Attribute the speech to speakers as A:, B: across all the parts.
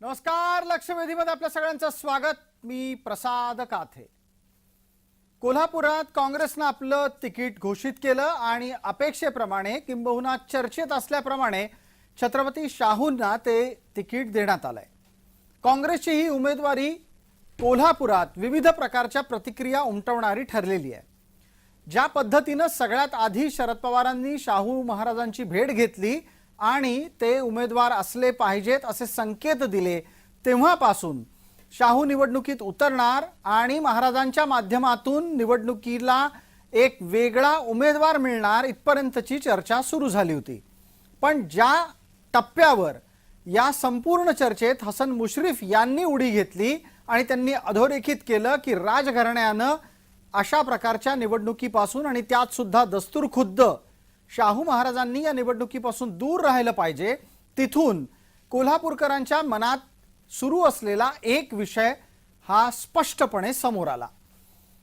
A: नमस्कार लक्षवेधीमध्ये आपल्या सगळ्यांचं स्वागत. मी प्रसाद काथे. कोल्हापुरात काँग्रेसनं आपलं तिकीट घोषित केलं आणि अपेक्षेप्रमाणे किंबहुना चर्चेत असल्याप्रमाणे छत्रपती शाहूंना ते तिकीट देण्यात आलंय. काँग्रेसची ही उमेदवारी कोल्हापुरात विविध प्रकारच्या प्रतिक्रिया उमटवणारी ठरलेली आहे. ज्या पद्धतीनं सगळ्यात आधी शरद पवारांनी शाहू महाराजांची भेट घेतली आणि ते उमेदवार असले पाहिजेत असे संकेत दिले तेव्हापासून शाहू निवडणुकीत उतरणार आणि महाराजांच्या माध्यमातून निवडणुकीला एक वेगळा उमेदवार मिळणार इथपर्यंतची चर्चा सुरू झाली होती. पण ज्या टप्प्यावर या संपूर्ण चर्चेत हसन मुश्रीफ यांनी उडी घेतली आणि त्यांनी अधोरेखित केलं की राजघराण्यानं अशा प्रकारच्या निवडणुकीपासून आणि त्यात सुद्धा दस्तूर खुद्द शाहू महाराजांनी या निवडणुकीपासून दूर राहिलं पाहिजे. तिथून कोल्हापूरकरांच्या मनात सुरू असलेला एक विषय हा स्पष्टपणे समोर आला.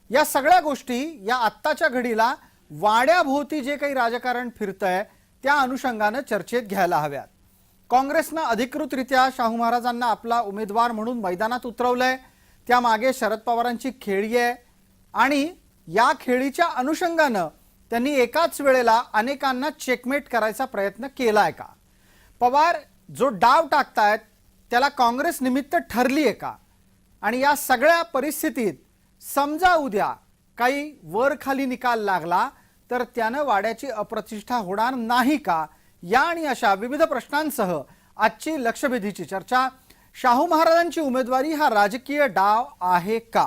A: या सगळ्या गोष्टी या आत्ताच्या घडीला वाड्याभोवती जे काही राजकारण फिरतंय त्या अनुषंगानं चर्चेत घ्यायला हव्यात. काँग्रेसनं अधिकृतरित्या शाहू महाराजांना आपला उमेदवार म्हणून मैदानात उतरवलंय. त्यामागे शरद पवारांची खेळी आहे. आणि या खेळीच्या अनुषंगानं त्यांनी एकाच वेळेला अनेकांना चेकमेट करायचा प्रयत्न केला आहे का? पवार जो डाव टाकतायत त्याला काँग्रेस निमित्त ठरली आहे का? आणि या सगळ्या परिस्थितीत समजा उद्या काही वर खाली निकाल लागला तर त्यानं वाड्याची अप्रतिष्ठा होणार नाही का? या आणि अशा विविध प्रश्नांसह आजची लक्षवेधीची चर्चा. शाहू महाराजांची उमेदवारी हा राजकीय डाव आहे का?